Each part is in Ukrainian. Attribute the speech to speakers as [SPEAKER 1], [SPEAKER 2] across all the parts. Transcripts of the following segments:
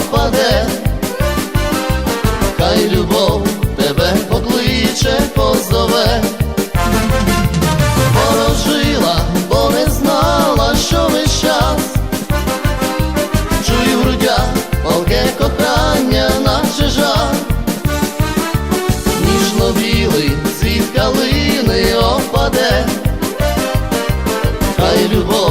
[SPEAKER 1] опаде, хай любов тебе покличе, позове, ворожила, бо не знала, що весь час. Чую в грудях палке кохання, наче жар, ніжно білий світ калини опаде, хай любов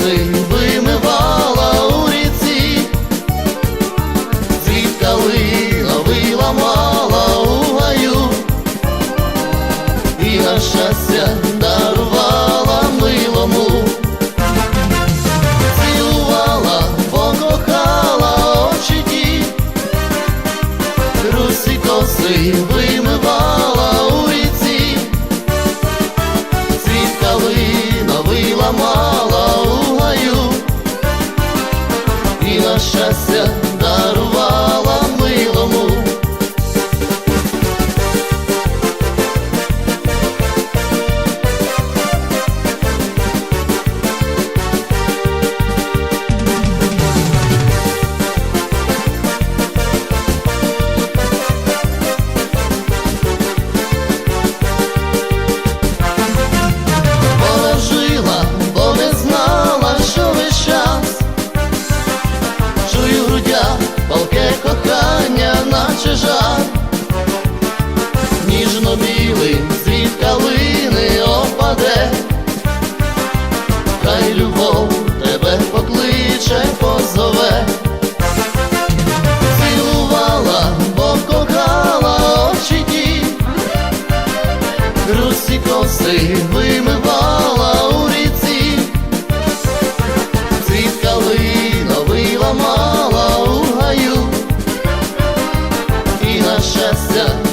[SPEAKER 1] Коси вимивала у ріці, Цвіт виламала у гаю, і на щастя дарувала милому, цілувала, покохала очі ті, Русі коси і наче жар Ніжно білий світ калини опаде, хай любов тебе покличе, позове, цілувала, бо кохала очі ті, Русі коси Shut up.